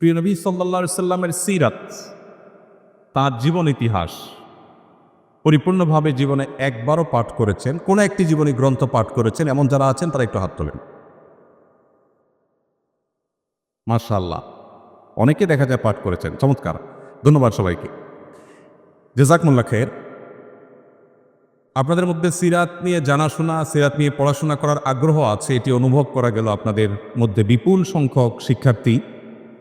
প্রিয় নবী সাল্লা সাল্লামের সিরাত, তার জীবন ইতিহাস পরিপূর্ণভাবে জীবনে একবারও পাঠ করেছেন, কোন একটি জীবনী গ্রন্থ পাঠ করেছেন, এমন যারা আছেন তারা একটু হাত তোলেন। মাশাল্লাহ অনেকে দেখা যায় পাঠ করেছেন, চমৎকার, ধন্যবাদ সবাইকে। জেজাকমুল্লা খের আপনাদের মধ্যে সিরাত নিয়ে জানাশোনা, সিরাত নিয়ে পড়াশোনা করার আগ্রহ আছে, এটি অনুভব করা গেল আপনাদের মধ্যে বিপুল সংখ্যক শিক্ষার্থী।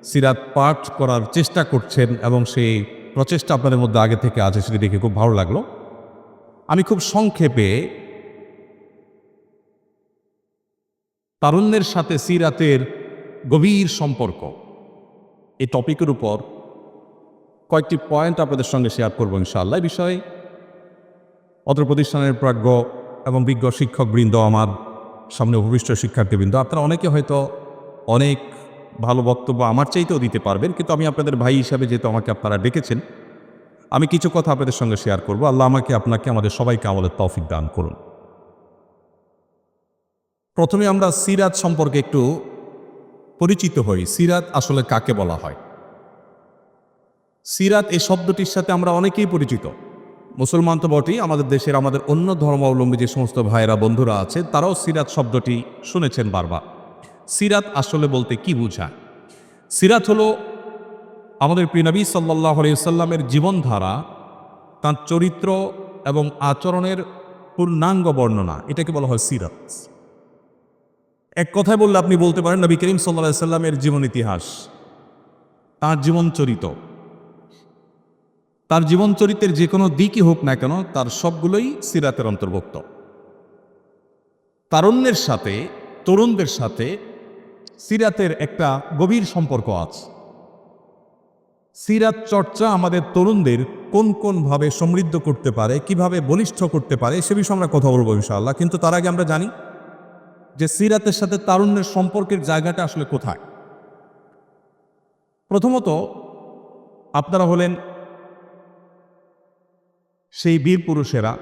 সিরাত পাঠ করার চেষ্টা করছেন এবং সেই প্রচেষ্টা আপনাদের মধ্যে আগে থেকে আছে, সেটি দেখে খুব ভালো লাগল। আমি খুব সংক্ষেপে তারুণ্যের সাথে সিরাতের গভীর সম্পর্ক এই টপিকের উপর কয়েকটি পয়েন্ট আপনাদের সঙ্গে শেয়ার করব ইনশাআল্লাহ। বিষয়ে অত্র প্রতিষ্ঠানের প্রাজ্ঞ এবং বিজ্ঞ শিক্ষকবৃন্দ, আমার সামনে ভূমিষ্ঠ শিক্ষার্থীবৃন্দ, আপনারা অনেকে হয়তো অনেক ভালো বক্তব্য আমার চাইতেও দিতে পারবেন, কিন্তু আমি আপনাদের ভাই হিসাবে যেহেতু আমাকে আপনারা ডেকেছেন, আমি কিছু কথা আপনাদের সঙ্গে শেয়ার করব। আল্লাহ আমাকে, আপনাকে, আমাদের সবাইকে আমাদের তৌফিক দান করুন। প্রথমে আমরা সিরাত সম্পর্কে একটু পরিচিত হই। সিরাত আসলে কাকে বলা হয়? সিরাত এই শব্দটির সাথে আমরা অনেকেই পরিচিত। মুসলমান তো বটেই, আমাদের দেশের আমাদের অন্য ধর্মাবলম্বী যে সমস্ত ভাইয়েরা, বন্ধুরা আছে, তারাও সিরাত শব্দটি শুনেছেন বারবার। সিরাত আসলে বলতে কি বোঝায়? সিরাত হলো আমাদের প্রিনবী সাল্লাহ সাল্লামের জীবনধারা, তাঁর চরিত্র এবং আচরণের পূর্ণাঙ্গ বর্ণনা। এটাকে বলা হয় সিরাত। এক কথায় বললে আপনি বলতে পারেন, নবী করিম সাল্লাহ সাল্লামের জীবন ইতিহাস, তার জীবন চরিত। তার জীবন চরিত্রের যে কোনো দিকই হোক না কেন, তার সবগুলোই সিরাতের অন্তর্ভুক্ত। তারুণ্যের সাথে, তরুণদের সাথে সিরাতের একটা গভীর সম্পর্ক আছে। সিরাত চর্চা আমাদের তরুণদের কোন কোন ভাবে সমৃদ্ধ করতে পারে, কীভাবে বলিষ্ঠ করতে পারে, সে বিষয়ে আমরা কথা বলব ইনশাআল্লাহ। কিন্তু তার আগে আমরা জানি যে সিরাতের সাথে তারুণ্যের সম্পর্কের জায়গাটা আসলে কোথায়। প্রথমত, আপনারা হলেন সেই বীর পুরুষেরা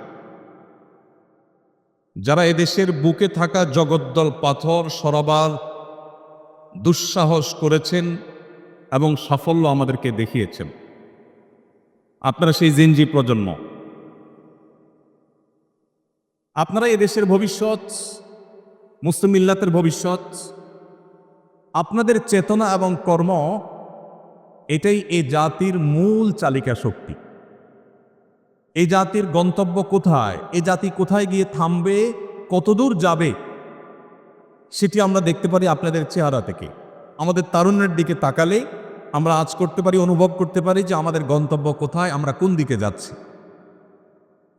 যারা এদেশের বুকে থাকা জগদ্দল পাথর, সরাবার দুঃসাহস করেছেন এবং সাফল্য আমাদেরকে দেখিয়েছেন। আপনারা সেই জিনজি প্রজন্ম। আপনারা দেশের ভবিষ্যৎ, মুসলিম মিল্লাতের ভবিষ্যৎ, আপনাদের চেতনা এবং কর্ম, এটাই এ জাতির মূল চালিকা শক্তি। এই জাতির গন্তব্য কোথায়? এ জাতি কোথায় গিয়ে থামবে? কতদূর যাবে? সেটি আমরা দেখতে পারি আপনাদের চেহারা থেকে। আমাদের তারুণ্যের দিকে তাকালে আমরা আজ করতে পারি, অনুভব করতে পারি যে আমাদের গন্তব্য কোথায়, আমরা কোন দিকে যাচ্ছি।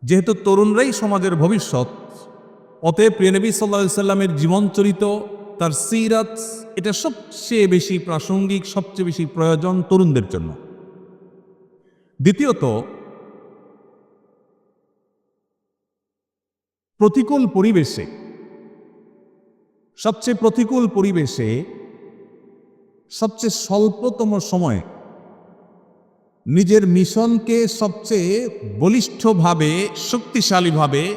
যেহেতু তরুণরাই সমাজের ভবিষ্যৎ, অতএব প্রিয়নবী সাল্লা সাল্লামের জীবনচরিত, তার সিরাত, এটা সবচেয়ে বেশি প্রাসঙ্গিক, সবচেয়ে বেশি প্রয়োজন তরুণদের জন্য। দ্বিতীয়ত, প্রতিকূল পরিবেশে সবচেয়ে প্রতিকূল পরিবেশে সবচেয়ে স্বল্পতম সময়ে নিজের মিশনকে সবচেয়ে বলিষ্ঠভাবে, শক্তিশালীভাবে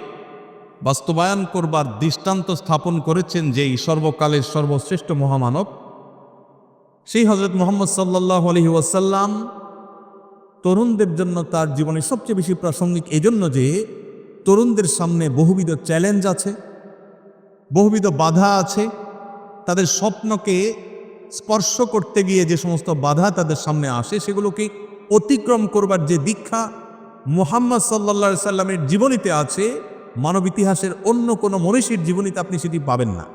বাস্তবায়ন করবার দৃষ্টান্ত স্থাপন করেছেন যেই সর্বকালের সর্বশ্রেষ্ঠ মহামানব, সেই হজরত মোহাম্মদ সাল্লাহ আলহি ওয়াসাল্লাম। তরুণদের জন্য তার জীবনে সবচেয়ে বেশি প্রাসঙ্গিক এজন্য যে, তরুণদের সামনে বহুবিধ চ্যালেঞ্জ আছে। বহুবিধ বাধা আছে। তাদের স্বপ্নকে স্পর্শ করতে গিয়ে যে সমস্ত বাধা তাদের সামনে আসে, সেগুলোকে অতিক্রম করবার যে দীক্ষা মোহাম্মদ সাল্লা সাল্লামের জীবনীতে আছে, মানব ইতিহাসের অন্য কোনো মনীষীর জীবনীতে আপনি সেটি পাবেন না।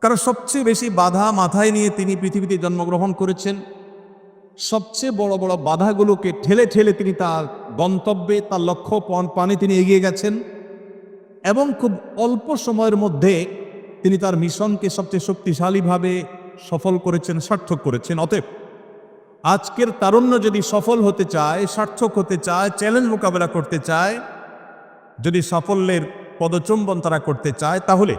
কারণ সবচেয়ে বেশি বাধা মাথায় নিয়ে তিনি পৃথিবীতে জন্মগ্রহণ করেছেন। সবচেয়ে বড় বড় বাধাগুলোকে ঠেলে ঠেলে তিনি তার গন্তব্যে, তার লক্ষ্য পানে তিনি এগিয়ে গেছেন। এবং খুব অল্প সময়ের মধ্যে তিনি তার মিশনকে সবচেয়ে শক্তিশালীভাবে সফল করেছেন, সার্থক করেছেন। অতএব আজকের তারুণ্য যদি সফল হতে চায়, সার্থক হতে চায়, চ্যালেঞ্জ মোকাবেলা করতে চায়, যদি সাফল্যের পদচুম্বন তারা করতে চায়, তাহলে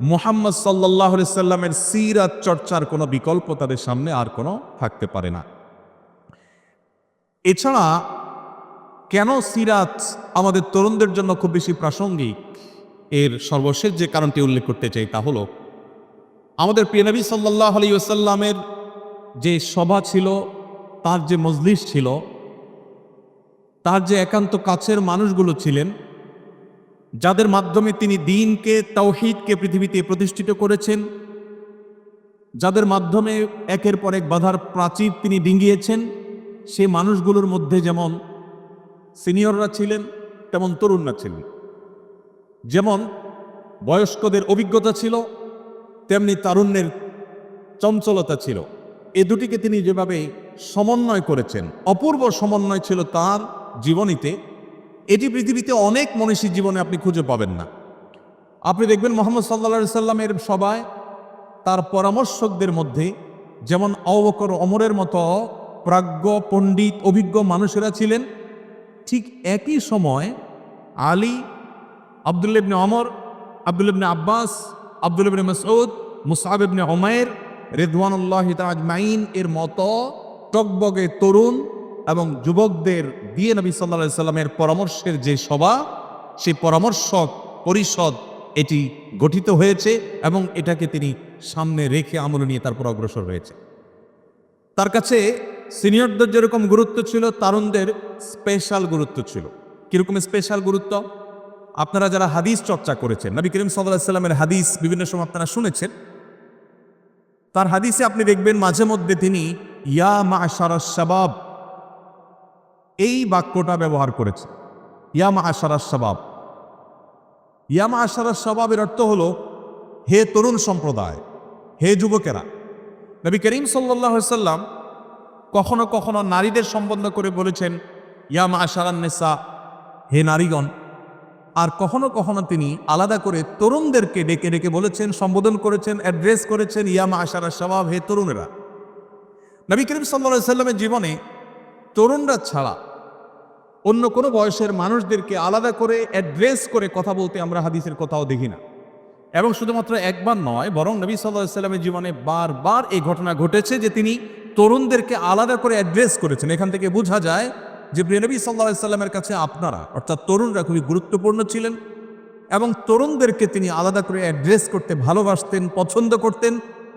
মোহাম্মদ সাল্লাহ সাল্লামের সিরাত চর্চার কোনো বিকল্প তাদের সামনে আর কোনো থাকতে পারে না। এছাড়া কেন সিরাত আমাদের তরুণদের জন্য খুব বেশি প্রাসঙ্গিক? এর সর্বশেষ যে কারণটি উল্লেখ করতে চাই তা হলো, আমাদের প্রিয়নবী সাল্লাহ আলী ওসাল্লামের যে সভা ছিল, তার যে মজলিস ছিল, তার যে একান্ত কাছের মানুষগুলো ছিলেন, যাদের মাধ্যমে তিনি দিনকে, তাওহিদকে পৃথিবীতে প্রতিষ্ঠিত করেছেন, যাদের মাধ্যমে একের পর এক বাধার প্রাচীর তিনি ডিঙ্গিয়েছেন, সে মানুষগুলোর মধ্যে যেমন সিনিয়ররা ছিলেন, তেমন তরুণরা ছিলেন। যেমন বয়স্কদের অভিজ্ঞতা ছিল, তেমনি তারুণ্যের চঞ্চলতা ছিল। এ দুটিকে তিনি যেভাবে সমন্বয় করেছেন, অপূর্ব সমন্বয় ছিল তার জীবনীতে, এটি পৃথিবীতে অনেক মনীষী জীবনে আপনি খুঁজে পাবেন না। আপনি দেখবেন মোহাম্মদ সাল্লা সাল্লামের সবাই তার পরামর্শকদের মধ্যে যেমন অবকর অমরের মতো প্রাজ্ঞ, পণ্ডিত, অভিজ্ঞ মানুষেরা ছিলেন ঠিক একই সময় আলী আবদুল্লিবনে অমর আবদুল্লিবনে আব্বাস আবদুল্লিবনে মসউদ, মুসাব ইবনে ওমায়ের রেদওয়ানুল্লাহ আজমাইন এর মতো টকবগে তরুণ এবং যুবকদের দিয়ে নবী সাল্লা সাল্লামের পরামর্শের যে সভা সেই পরামর্শক পরিষদ এটি গঠিত হয়েছে এবং এটাকে তিনি সামনে রেখে আমল নিয়ে তারপর অগ্রসর হয়েছে। তার কাছে সিনিয়রদের যেরকম গুরুত্ব ছিল, তারুণদের স্পেশাল গুরুত্ব ছিল। কীরকম স্পেশাল গুরুত্ব? আপনারা যারা হাদিস চর্চা করেছেন, নবী করিম সাল্লামের হাদিস বিভিন্ন সময় আপনারা শুনেছেন, তার হাদিসে আপনি দেখবেন মাঝে মধ্যে তিনি, ইয়া মা শাবাব এই বাক্যটা ব্যবহার করেছে ইয়া মা শাবাব ইয়া মা শাবাবের অর্থ হলো, হে তরুণ সম্প্রদায়, হে যুবকেরা নবী করিম সাল্লাহ সাল্লাম কখনো কখনো নারীদের সম্বন্ধ করে বলেছেন, ইয়া মা নেসা, হে নারীগণ। আর কখনো কখনো তিনি আলাদা করে তরুণদেরকে ডেকে ডেকে বলেছেন, সম্বোধন করেছেন, অ্যাড্রেস করেছেন ইয়ামা আশারা স্বভাব হে তরুণেরা। নবী করিম সাল্লা সাল্লামের জীবনে তরুণরা ছাড়া অন্য কোনো বয়সের মানুষদেরকে আলাদা করে অ্যাড্রেস করে কথা বলতে আমরা হাদিসের কথাও দেখি না। এবং শুধুমাত্র একবার নয়, বরং নবী সাল্লাহ সাল্লামের জীবনে বারবার এই ঘটনা ঘটেছে যে তিনি তরুণদেরকে আলাদা করে অ্যাড্রেস করেছেন। এখান থেকে বোঝা যায় যে প্রিয়নবী সাল্লা সাল্লামের কাছে আপনারা, অর্থাৎ তরুণরা খুবই গুরুত্বপূর্ণ ছিলেন এবং তরুণদেরকে তিনি আলাদা করে অ্যাড্রেস করতে ভালোবাসতেন, পছন্দ করতেন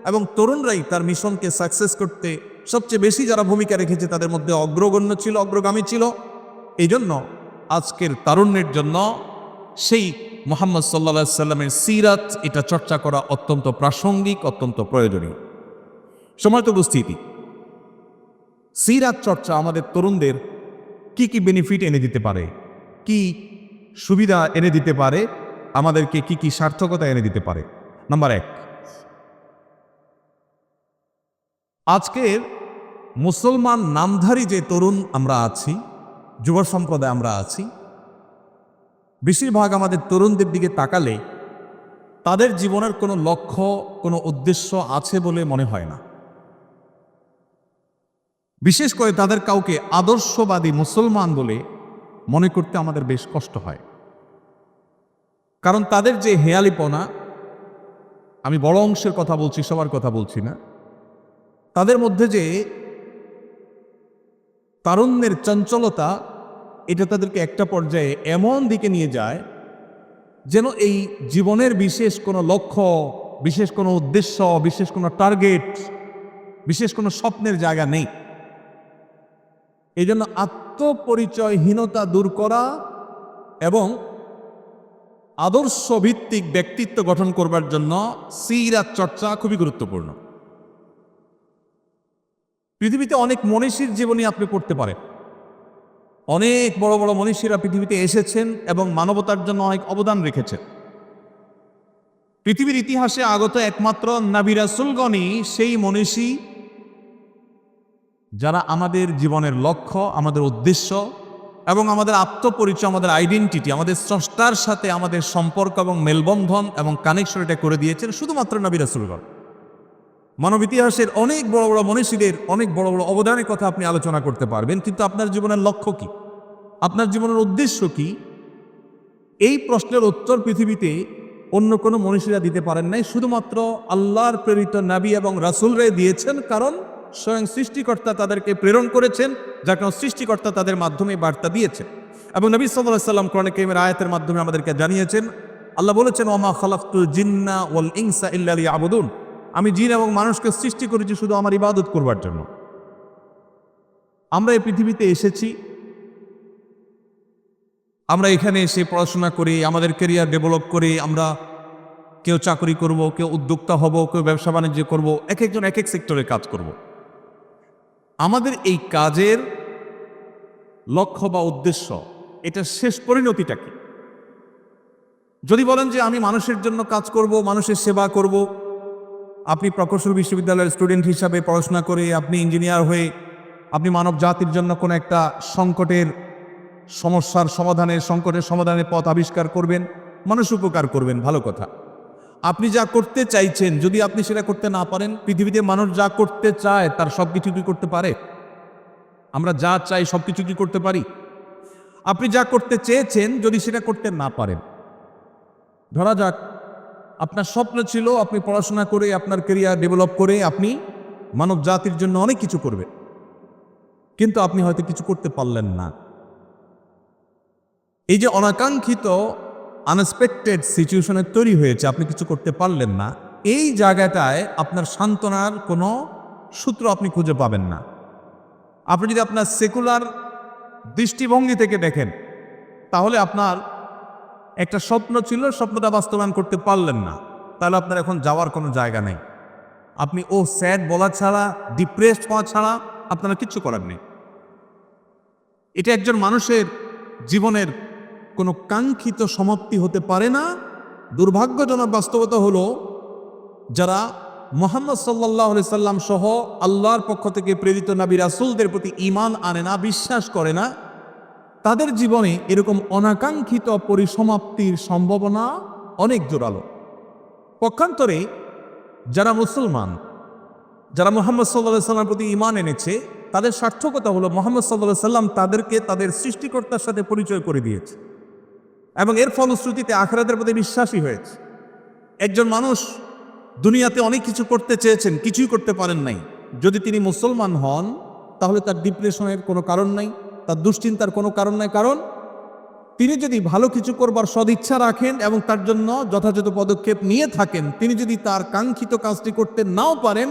এবং তরুণরাই তার মিশনকে সাকসেস করতে সবচেয়ে বেশি যারা ভূমিকা রেখেছে তাদের মধ্যে অগ্রগণ্য ছিল, অগ্রগামী ছিল। এই জন্য আজকের তারুণ্যের জন্য সেই মোহাম্মদ সাল্লা সাল্লামের সিরাত, এটা চর্চা করা অত্যন্ত প্রাসঙ্গিক, অত্যন্ত প্রয়োজনীয়। সময় তো উপস্থিতি। সিরাত চর্চা আমাদের তরুণদের কি কি বেনিফিট এনে দিতে পারে? কি সুবিধা এনে দিতে পারে? আমাদেরকে কি কি সার্থকতা এনে দিতে পারে? নাম্বার এক। আজকের মুসলমান নামধারী যে তরুণ আমরা আছি, যুব সম্প্রদায় আমরা আছি, বেশিরভাগ আমাদের তরুণদের দিকে তাকালে তাদের জীবনের কোনো লক্ষ্য, কোনো উদ্দেশ্য আছে বলে মনে হয় না। বিশেষ করে তাদের কাউকে আদর্শবাদী মুসলমান বলে মনে করতে আমাদের বেশ কষ্ট হয়। কারণ তাদের যে হেয়ালিপনা, আমি বড় অংশের কথা বলছি, সবার কথা বলছি না, তাদের মধ্যে যে তারুণ্যের চঞ্চলতা, এটা তাদেরকে একটা পর্যায়ে এমন দিকে নিয়ে যায় যেন এই জীবনের বিশেষ কোনো লক্ষ্য, বিশেষ কোনো উদ্দেশ্য, বিশেষ কোনো টার্গেট, বিশেষ কোনো স্বপ্নের জায়গা নেই। এই জন্য আত্মপরিচয়হীনতা দূর করা এবং আদর্শ ভিত্তিক ব্যক্তিত্ব গঠন করবার জন্য সিরাত চর্চা খুবই গুরুত্বপূর্ণ। পৃথিবীতে অনেক মনীষীর জীবনী আপনি পড়তে পারেন। অনেক বড় বড় মনীষীরা পৃথিবীতে এসেছেন এবং মানবতার জন্য অনেক অবদান রেখেছেন। পৃথিবীর ইতিহাসে আগত একমাত্র নাবিরাসুলগণই সেই মনীষী যারা আমাদের জীবনের লক্ষ্য, আমাদের উদ্দেশ্য এবং আমাদের আত্মপরিচয়, আমাদের আইডেন্টিটি আমাদের স্রষ্টার সাথে আমাদের সম্পর্ক এবং মেলবন্ধন এবং কানেকশন এটা করে দিয়েছেন শুধুমাত্র নবী রাসুলগণ মানব ইতিহাসের অনেক বড় বড় মনীষীদের অনেক বড় বড় অবদানের কথা আপনি আলোচনা করতে পারবেন, কিন্তু আপনার জীবনের লক্ষ্য কি? আপনার জীবনের উদ্দেশ্য কি? এই প্রশ্নের উত্তর পৃথিবীতে অন্য কোনো মনীষীরা দিতে পারেন নাই, শুধুমাত্র আল্লাহর প্রেরিত নাবী এবং রাসুলরাই দিয়েছেন, কারণ স্বয়ং সৃষ্টিকর্তা তাদেরকে প্রেরণ করেছেন যা কারণ সৃষ্টিকর্তা তাদের মাধ্যমে বার্তা দিয়েছেন। এবং নবী সাল্লাহ সাল্লাম কোরআন কেমের আয়াতের মাধ্যমে আমাদেরকে জানিয়েছেন, আল্লাহ বলেছেন ওমা খালাফতুল জিন্না ওয়াল ইনসা ইল্লা আবুদুন আমি জিন এবং মানুষকে সৃষ্টি করেছি শুধু আমার ইবাদত করবার জন্য। আমরা এই পৃথিবীতে এসেছি, আমরা এখানে এসে পড়াশোনা করি, আমাদের কেরিয়ার ডেভেলপ করি, আমরা কেউ চাকরি করব, কেউ উদ্যোক্তা হব, কেউ ব্যবসা বাণিজ্য করব এক একজন এক এক সেক্টরে কাজ করব। আমাদের এই কাজের লক্ষ্য বা উদ্দেশ্য, এটা শেষ পরিণতিটা কি? যদি বলেন যে আমি মানুষের জন্য কাজ করব, মানুষের সেবা করব, আপনি প্রকৌশল বিশ্ববিদ্যালয়ের স্টুডেন্ট হিসাবে পড়াশোনা করে আপনি ইঞ্জিনিয়ার হয়ে আপনি মানব জাতির জন্য কোনো একটা সংকটের সমস্যার সমাধানের, সংকটের সমাধানের পথ আবিষ্কার করবেন, মানুষ উপকার করবেন, ভালো কথা। আপনি যা করতে চাইছেন, যদি আপনি সেটা করতে না পারেন, পৃথিবীতে মানুষ যা করতে চায়, তার সব কিছু কি করতে পারে? আমরা যা চাই সব কিছু কি করতে পারি? আপনি যা করতে চেয়েছেন, যদি সেটা করতে না পারেন। ধরা যাক, আপনার স্বপ্ন ছিল আপনি পড়াশোনা করে, আপনার কেরিয়ার ডেভেলপ করে, আপনি মানব জাতির জন্য অনেক কিছু করবেন। কিন্তু আপনি হয়তো কিছু করতে পারলেন না। এই যে অনাকাঙ্ক্ষিত আনএক্সপেক্টেড সিচুয়েশনে তৈরি হয়েছে, আপনি কিছু করতে পারলেন না। এই জায়গাটায় আপনার সান্ত্বনার কোনো সূত্র আপনি খুঁজে পাবেন না। আপনি যদি আপনার সেকুলার দৃষ্টিভঙ্গি থেকে দেখেন, তাহলে আপনার একটা স্বপ্ন ছিল, স্বপ্নটা বাস্তবায়ন করতে পারলেন না। তাহলে আপনার এখন যাওয়ার কোনো জায়গা নেই। আপনি ও স্যাড বলা ছাড়া, ডিপ্রেসড হওয়া ছাড়া আপনারা কিচ্ছু করার নেই এটা একজন মানুষের জীবনের কোনো কাঙ্ক্ষিত সমাপ্তি হতে পারে না। দুর্ভাগ্যজনক বাস্তবতা হলো, যারা মোহাম্মদ সাল্লাহ সাল্লাম সহ আল্লাহর পক্ষ থেকে প্রেরিত নাবি রাসুলদের প্রতি ইমান আনে না, বিশ্বাস করে না, তাদের জীবনে এরকম অনাকাঙ্ক্ষিত পরিসমাপ্তির সম্ভাবনা অনেক জোরালো। পক্ষান্তরে যারা মুসলমান, যারা মোহাম্মদ সাল্লাহ সাল্লামের প্রতি ইমান এনেছে, তাদের সার্থকতা হলো মোহাম্মদ সাল্লাহ সাল্লাম তাদেরকে তাদের সৃষ্টিকর্তার সাথে পরিচয় করে দিয়েছে। এবং এর ফলশ্রুতিতে আখরাতের প্রতি বিশ্বাসী হয়েছে। একজন মানুষ দুনিয়াতে অনেক কিছু করতে চেয়েছেন, কিছুই করতে পারেন নাই। যদি তিনি মুসলমান হন, তাহলে তার ডিপ্রেশনের কোনো কারণ নাই, তার দুশ্চিন্তার কোনো কারণ নাই। কারণ তিনি যদি ভালো কিছু করবার সদিচ্ছা রাখেন এবং তার জন্য যথাযথ পদক্ষেপ নিয়ে থাকেন, তিনি যদি তার কাঙ্ক্ষিত কাজটি করতে নাও পারেন,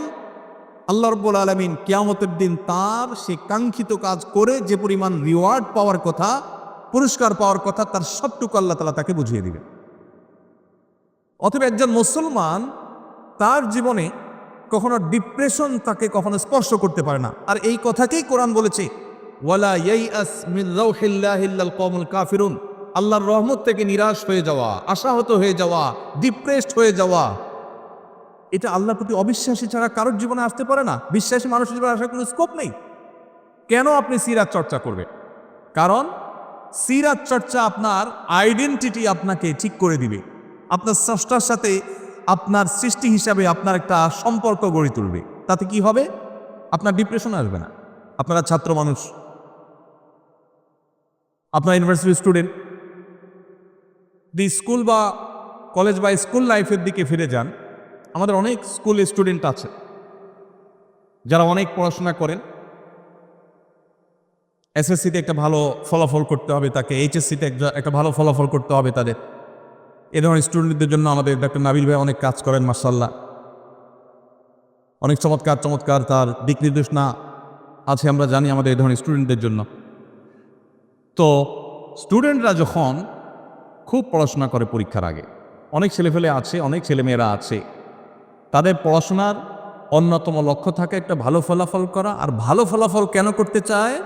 আল্লাহ রব্বুল আলমিন কিয়ামতের দিন তার সে কাঙ্ক্ষিত কাজ করে যে পরিমাণ রিওয়ার্ড পাওয়ার কথা পুরস্কার পাওয়ার কথা তার সবটুকু আল্লাহ তালা তাকে বুঝিয়ে দিবেন। অথবা একজন মুসলমান তার জীবনে কখনো ডিপ্রেশন তাকে কখনো স্পর্শ করতে পারে না। আর এই কথাকেই কোরআন বলেছে, ওয়ালা কওমুল কাফিরুন। আল্লাহর রহমত থেকে নিরাশ হয়ে যাওয়া, আশাহত হয়ে যাওয়া ডিপ্রেসড হয়ে যাওয়া। এটা আল্লাহর প্রতি অবিশ্বাসী ছাড়া কারোর জীবনে আসতে পারে না। বিশ্বাসী মানুষের জীবনে আসার কোনো স্কোপ নেই। কেন আপনি সিরাত চর্চা করবেন? কারণ সিরাত চর্চা আপনার আইডেন্টিটি আপনাকে ঠিক করে দিবে। আপনার স্রষ্টার সাথে আপনার সৃষ্টি হিসাবে আপনার একটা সম্পর্ক গড়ে তুলবে। তাতে কি হবে? আপনার ডিপ্রেশন আসবে না। আপনারা ছাত্র মানুষ। আপনার ইউনিভার্সিটি স্টুডেন্ট দি স্কুল বা কলেজ বা স্কুল লাইফের দিকে ফিরে যান। আমাদের অনেক স্কুল স্টুডেন্ট আছে। যারা অনেক পড়াশোনা করেন। এসএসসিতে একটা ভালো ফলাফল করতে হবে তাকে এইচএসসিতে একটা ভালো ফলাফল করতে হবে তাদের। এ ধরনের স্টুডেন্টদের জন্য আমাদের ডাক্তার নাবিল ভাই অনেক কাজ করেন মার্শাল্লাহ অনেক চমৎকার চমৎকার তার দিক নির্দেশনা আছে, আমরা জানি আমাদের এই ধরনের স্টুডেন্টদের জন্য। তো স্টুডেন্টরা যখন খুব পড়াশোনা করে পরীক্ষার আগে, অনেক ছেলেফেলে আছে, অনেক ছেলেমেয়েরা আছে, তাদের পড়াশোনার অন্যতম লক্ষ্য থাকে একটা ভালো ফলাফল করা, আর ভালো ফলাফল কেন করতে চায়?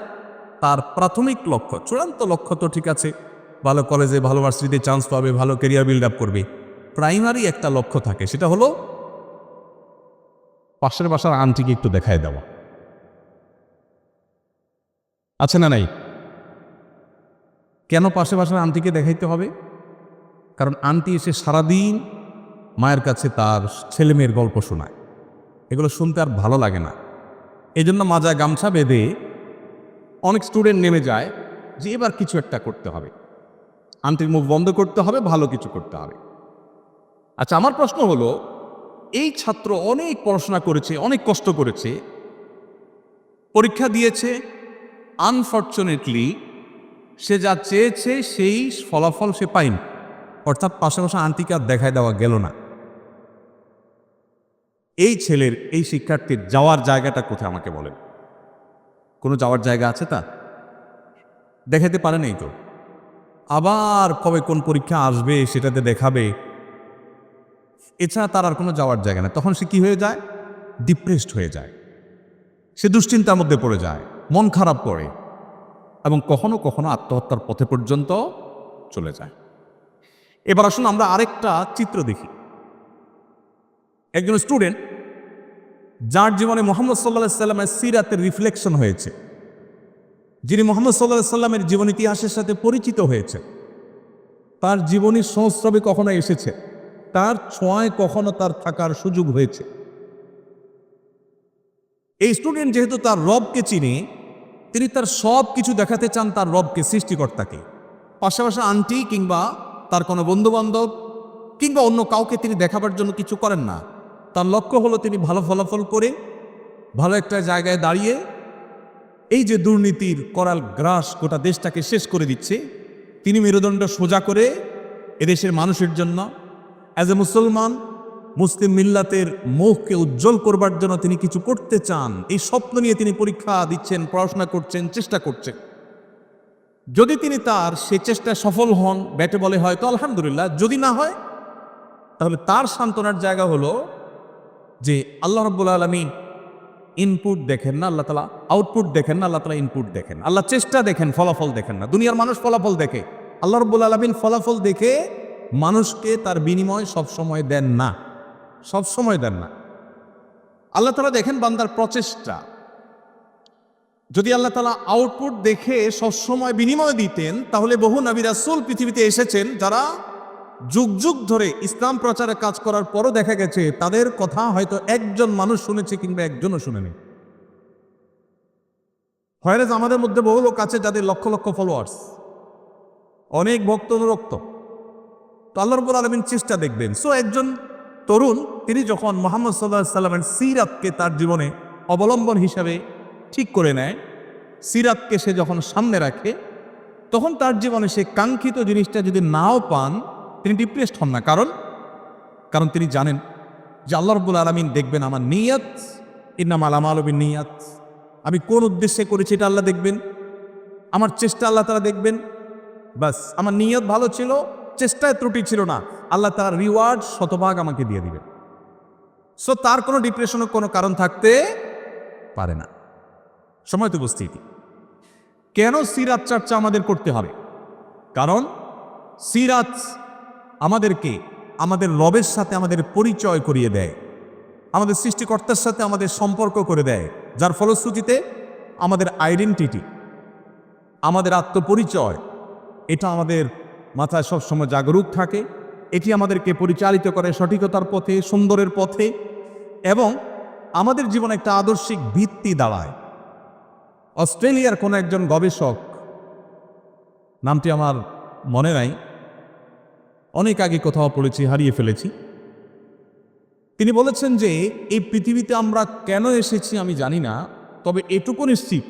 তার প্রাথমিক লক্ষ্য, চূড়ান্ত লক্ষ্য তো ঠিক আছে। ভালো কলেজে ভালো ভার্সিটিতে চান্স পাবে, ভালো কেরিয়ার বিল্ড আপ করবে। প্রাইমারি একটা লক্ষ্য থাকে, সেটা হলো পাশের বাসার আন্টিকে একটু দেখায় দেওয়া। আছে না নাই? কেন পাশে বাসার আন্টিকে দেখাইতে হবে? কারণ আন্টি এসে সারাদিন মায়ের কাছে তার ছেলে মেয়ের গল্প শোনায়। এগুলো শুনতে আর ভালো লাগে না। এই জন্য মাজা গামছা বেঁধে অনেক স্টুডেন্ট নেমে যায় যে এবার কিছু একটা করতে হবে। আন্টির মুখ বন্ধ করতে হবে, ভালো কিছু করতে হবে। আচ্ছা আমার প্রশ্ন হলো, এই ছাত্র অনেক পড়াশোনা করেছে, অনেক কষ্ট করেছে, পরীক্ষা দিয়েছে আনফর্চুনেটলি সে যা চেয়েছে সেই ফলাফল সে পায়নি। অর্থাৎ পাশাপাশি আন্টিকে আর দেখায় দেওয়া গেল না। এই ছেলের, এই শিক্ষার্থীর যাওয়ার জায়গাটা কোথায় আমাকে বলেন? কোনো যাওয়ার জায়গা আছে তা? দেখাতে পারে নাই তো। আবার কবে কোন পরীক্ষা আসবে সেটাতে দেখাবে। এছাড়া তার আর কোনো যাওয়ার জায়গা না তখন সে কি হয়ে যায়? ডিপ্রেসড হয়ে যায়। সে দুশ্চিন্তার মধ্যে পড়ে যায়। মন খারাপ করে। এবং কখনো কখনো আত্মহত্যার পথে পর্যন্ত চলে যায়। এবার আসুন আমরা আরেকটা চিত্র দেখি। একজন স্টুডেন্ট যার জীবনে মোহাম্মদ সাল্লাহ সাল্লামের সিরাতের রিফ্লেকশন হয়েছে। যিনি মোহাম্মদ সাল্লাহ সাল্লামের জীবন ইতিহাসের সাথে পরিচিত হয়েছে। তার জীবনী সংস্রবে কখনো এসেছে। তার ছোঁয়ায় কখনো তার থাকার সুযোগ হয়েছে। এই স্টুডেন্ট যেহেতু তার রবকে চিনে, তিনি তার সব কিছু দেখাতে চান তার রবকে, সৃষ্টিকর্তাকে। পাশাপাশি আন্টি কিংবা তার কোনো বন্ধুবান্ধব কিংবা অন্য কাউকে তিনি দেখাবার জন্য কিছু করেন না। তার লক্ষ্য হলো তিনি ভালো ফলাফল করে, ভালো একটা জায়গায় দাঁড়িয়ে এই যে দুর্নীতির করাল গ্রাস গোটা দেশটাকে শেষ করে দিচ্ছে, তিনি মেরুদণ্ড সোজা করে এদেশের মানুষের জন্য অ্যাজ এ মুসলমান, মুসলিম মিল্লাতের মুখকে উজ্জ্বল করবার জন্য তিনি কিছু করতে চান, এই স্বপ্ন নিয়ে তিনি পরীক্ষা দিচ্ছেন, পড়াশোনা করছেন, চেষ্টা করছেন। যদি তিনি তার সে চেষ্টায় সফল হন, ব্যাটে বলে হয় তো আলহামদুলিল্লাহ, যদি না হয়, তাহলে তার সান্ত্বনার জায়গা হলো যে আল্লাহ রব্বুল আলমী ইনপুট দেখেন না, আল্লাহ তালা আউটপুট দেখেন না, আল্লাহ তালা ইনপুট দেখেন আল্লাহ চেষ্টা দেখেন, ফলাফল দেখেন না। দুনিয়ার মানুষ ফলাফল দেখে। আল্লাহ রব্বুল আলমিন ফলাফল দেখে মানুষকে তার বিনিময় সবসময় দেন না। সবসময় দেন না। আল্লাহ তালা দেখেন বান্দার প্রচেষ্টা। যদি আল্লাহ তালা আউটপুট দেখে সবসময় বিনিময় দিতেন, তাহলে বহু নবী রাসূল পৃথিবীতে এসেছেন, যারা যুগ যুগ ধরে ইসলাম প্রচারে কাজ করার পরও দেখা গেছে, তাদের কথা হয়তো একজন মানুষ শুনেছে কিংবা একজনও শুনেনি। হয়রাজ আমাদের মধ্যে বহু লোক আছে যাদের লক্ষ লক্ষ ফলোয়ার্স অনেক ভক্ত অনুরক্ত। তো আল্লাহ রব্বুল আলমিন চেষ্টা দেখবেন। সো একজন তরুণ, তিনি যখন মোহাম্মদ সাল্লাহ সাল্লামের সিরাতকে তার জীবনে অবলম্বন হিসাবে ঠিক করে নেয়, সিরাতকে সে যখন সামনে রাখে, তখন তার জীবনে সে কাঙ্ক্ষিত জিনিসটা যদি নাও পান তিনি ডিপ্রেসড হন না। কারণ? কারণ তিনি জানেন যে আল্লাহ রব্বুল আলমিন দেখবেন আমার নিয়াত ইন্নাম আলাম আলমিন নিয়াত আমি কোন উদ্দেশ্যে করেছি এটা আল্লাহ দেখবেন? আমার চেষ্টা আল্লাহ তারা দেখবেন? বাস, আমার নিয়ত ভালো ছিল, চেষ্টায় ত্রুটি ছিল না। আল্লাহ তার রিওয়ার্ড শতভাগ আমাকে দিয়ে দিবেন। সো তার কোনো ডিপ্রেশনের কোনো কারণ থাকতে পারে না। সময় তো উপস্থিতি কেন সিরাত চর্চা আমাদের করতে হবে? কারণ সিরাত আমাদেরকে, আমাদের রবের সাথে আমাদের পরিচয় করিয়ে দেয়। আমাদের সৃষ্টিকর্তার সাথে আমাদের সম্পর্ক করে দেয়। যার ফলশ্রুতিতে আমাদের আইডেন্টিটি আমাদের আত্মপরিচয়, এটা আমাদের মাথায় সবসময় জাগরুক থাকে। এটি আমাদেরকে পরিচালিত করে সঠিকতার পথে, সুন্দরের পথে এবং আমাদের জীবনে একটা আদর্শিক ভিত্তি দাঁড়ায়। অস্ট্রেলিয়ার কোনো একজন গবেষক, নামটি আমার মনে নাই অনেক আগে কোথাও পড়েছি, হারিয়ে ফেলেছি। তিনি বলেছেন যে, এই পৃথিবীতে আমরা কেন এসেছি আমি জানি না, তবে এটুকু নিশ্চিত।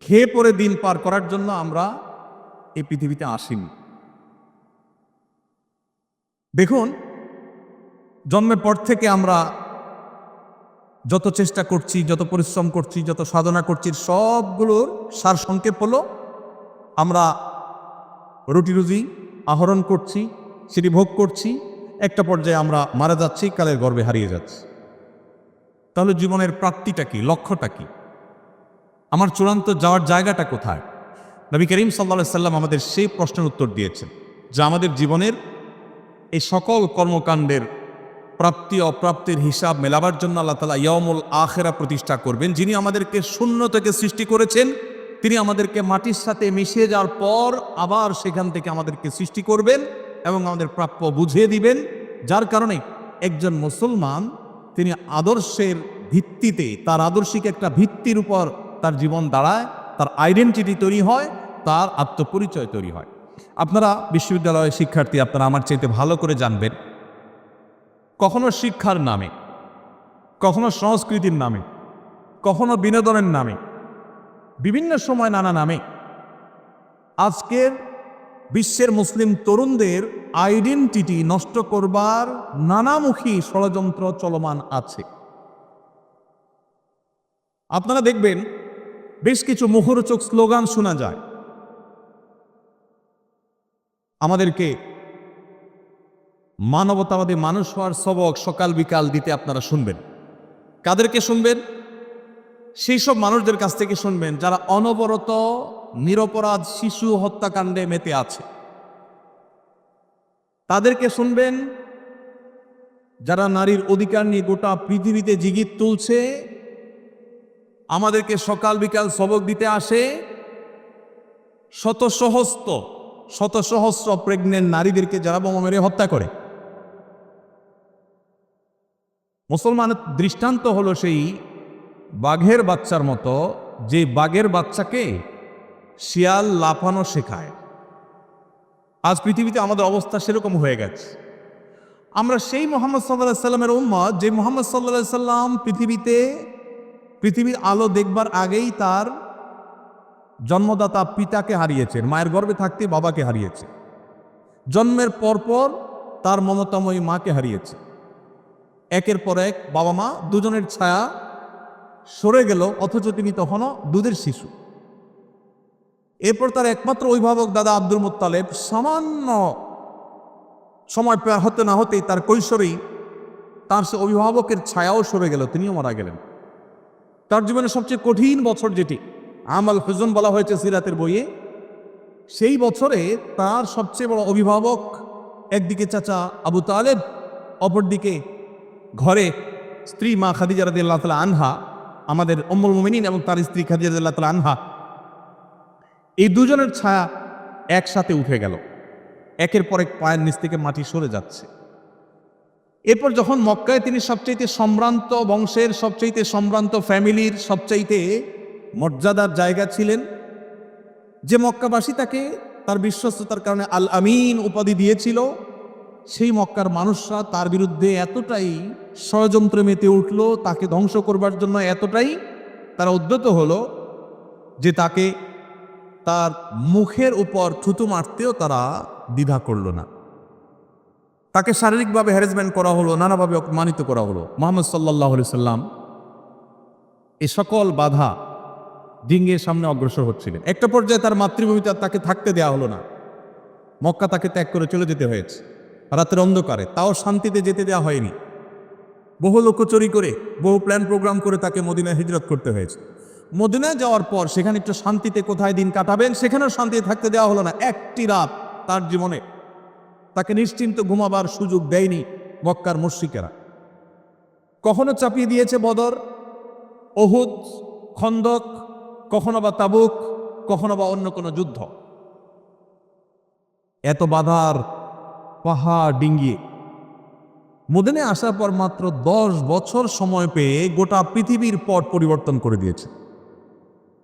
খেয়ে পরে দিন পার করার জন্য আমরা এই পৃথিবীতে আসিনি। দেখুন, জন্মের পর থেকে আমরা যত চেষ্টা করছি, যত পরিশ্রম করছি, যত সাধনা করছি, সবগুলোর সার সংক্ষেপ হলো আমরা রুটি রুজি আহরণ করছি সেটি ভোগ করছি, একটা পর্যায়ে আমরা মারা যাচ্ছি, কালের গর্বে হারিয়ে যাচ্ছি। তাহলে জীবনের প্রাপ্তিটা কি, লক্ষ্যটা কি? আমার চূড়ান্ত যাওয়ার জায়গাটা কোথায়? নবী করিম সাল্লা সাল্লাম আমাদের সেই প্রশ্নের উত্তর দিয়েছেন, যা আমাদের জীবনের এই সকল কর্মকাণ্ডের প্রাপ্তি, অপ্রাপ্তির হিসাব মেলাবার জন্য আল্লাহ তালা ইয়মুল আখেরা প্রতিষ্ঠা করবেন, যিনি আমাদেরকে শূন্য থেকে সৃষ্টি করেছেন। তিনি আমাদেরকে মাটির সাথে মিশিয়ে যাওয়ার পর আবার সেখান থেকে আমাদেরকে সৃষ্টি করবেন এবং আমাদের প্রাপ্য বুঝিয়ে দিবেন। যার কারণে একজন মুসলমান, তিনি আদর্শের ভিত্তিতে, তার আদর্শিক একটা ভিত্তির উপর তার জীবন দাঁড়ায়, তার আইডেন্টিটি তৈরি হয়, তার আত্মপরিচয় তৈরি হয়। আপনারা বিশ্ববিদ্যালয়ের শিক্ষার্থী, আপনারা আমার চাইতে ভালো করে জানবেন, কখনো শিক্ষার নামে, কখনো সংস্কৃতির নামে, কখনো বিনোদনের নামে বিভিন্ন সময় নানা নামে। আজকের বিশ্বের মুসলিম তরুণদের আইডেন্টিটি নষ্ট করবার নানামুখী ষড়যন্ত্র চলমান আছে। আপনারা দেখবেন, বেশ কিছু মুখরোচক স্লোগান শোনা যায়। আমাদেরকে মানবতাবাদী মানুষ হওয়ার সবক সকাল বিকাল দিতে আপনারা শুনবেন। কাদেরকে শুনবেন? সেই সব মানুষদের কাছ থেকে শুনবেন যারা অনবরত, নিরপরাধ শিশু হত্যাকাণ্ডে মেতে আছে। তাদেরকে শুনবেন যারা নারীর অধিকার নিয়ে গোটা পৃথিবীতে জিগির তুলছে, আমাদেরকে সকাল বিকাল সবক দিতে আসে। শত সহস্র শত সহস্র প্রেগনেন্ট নারীদেরকে যারা বোমা মেরে হত্যা করে। মুসলমানের দৃষ্টান্ত হলো সেই বাঘের বাচ্চার মতো, যে বাঘের বাচ্চাকে শিয়াল লাফানো শেখায়। আজ পৃথিবীতে আমাদের অবস্থা সেরকম হয়ে গেছে। আমরা সেই মোহাম্মদ সাল্লাহ সাল্লামের উম্মত, যে মোহাম্মদ সাল্লাহ সাল্লাম পৃথিবীতে, পৃথিবীর আলো দেখবার আগেই তার জন্মদাতা পিতাকে হারিয়েছেন, মায়ের গর্ভে থাকতে বাবাকে হারিয়েছে জন্মের পরপর তার মমতাময়ী মাকে হারিয়েছে একের পর এক বাবা মা দুজনের ছায়া সরে গেল, অথচ তিনি তখনও দুধের শিশু। এরপর তার একমাত্র অভিভাবক দাদা আব্দুল মুত্তালেব সামান্য সময় হতে না হতেই তার কৈশোরেই তার সে অভিভাবকের ছায়াও সরে গেল, তিনিও মারা গেলেন। তার জীবনের সবচেয়ে কঠিন বছর যেটি, আমাল হুজুন বলা হয়েছে সিরাতের বইয়ে, সেই বছরে তার সবচেয়ে বড় অভিভাবক একদিকে চাচা আবু তালেব, অপরদিকে ঘরে স্ত্রী মা খাদিজা রাদি আল্লাহ তালা আনহা। আমাদের অম্মুল মোমিনিন এবং তার স্ত্রী খাদিজা রাদি আল্লাহ তালা আনহা, এই দুজনের ছায়া একসাথে উঠে গেল। একের পর এক পায়ের নিচ থেকে মাটি সরে যাচ্ছে। এরপর যখন মক্কায় তিনি সবচাইতে সম্ভ্রান্ত বংশের, সবচাইতে সম্ভ্রান্ত ফ্যামিলির, সবচাইতে মর্যাদার জায়গা ছিলেন, যে মক্কাবাসী তাকে তার বিশ্বস্ততার কারণে আল আমিন উপাধি দিয়েছিল, সেই মক্কার মানুষরা তার বিরুদ্ধে এতটাই ষড়যন্ত্রে মেতে উঠল, তাকে ধ্বংস করবার জন্য এতটাই তারা উদ্যত হলো যে তাকে তার মুখের উপর থুতু মারতেও তারা দ্বিধা করল না। তাকে শারীরিকভাবে হ্যারাসমেন্ট করা হলো, নানাভাবে অপমানিত করা হলো। মোহাম্মদ সাল্লাহ সাল্লাম এ সকল বাধা ডিঙ্গের সামনে অগ্রসর হচ্ছিলেন। একটা পর্যায়ে তার মাতৃভূমিতে তাকে থাকতে দেওয়া হলো না। মক্কা তাকে ত্যাগ করে চলে যেতে হয়েছে। রাতের অন্ধকারে। তাও শান্তিতে যেতে দেওয়া হয়নি। বহু লোকচুরি করে, বহু প্ল্যান প্রোগ্রাম করে তাকে মদিনায় হিজরত করতে হয়েছে। মদিনায় যাওয়ার পর সেখানে একটু শান্তিতে কোথায় দিন কাটাবেন, সেখানেও শান্তিতে থাকতে দেওয়া হলো না। একটি রাত তার জীবনে তাকে নিশ্চিন্ত ঘুমাবার সুযোগ দেয়নি মক্কার মুশ্রিকেরা। কখনো চাপিয়ে দিয়েছে বদর অহুদ খন্দক, কখনো বা তাবুক, কখনো বা অন্য কোনো যুদ্ধ। এত বাধার পাহাড় ডিঙ্গিয়ে মদিনে আসার পর মাত্র দশ বছর সময় পেয়ে গোটা পৃথিবীর পট পরিবর্তন করে দিয়েছে।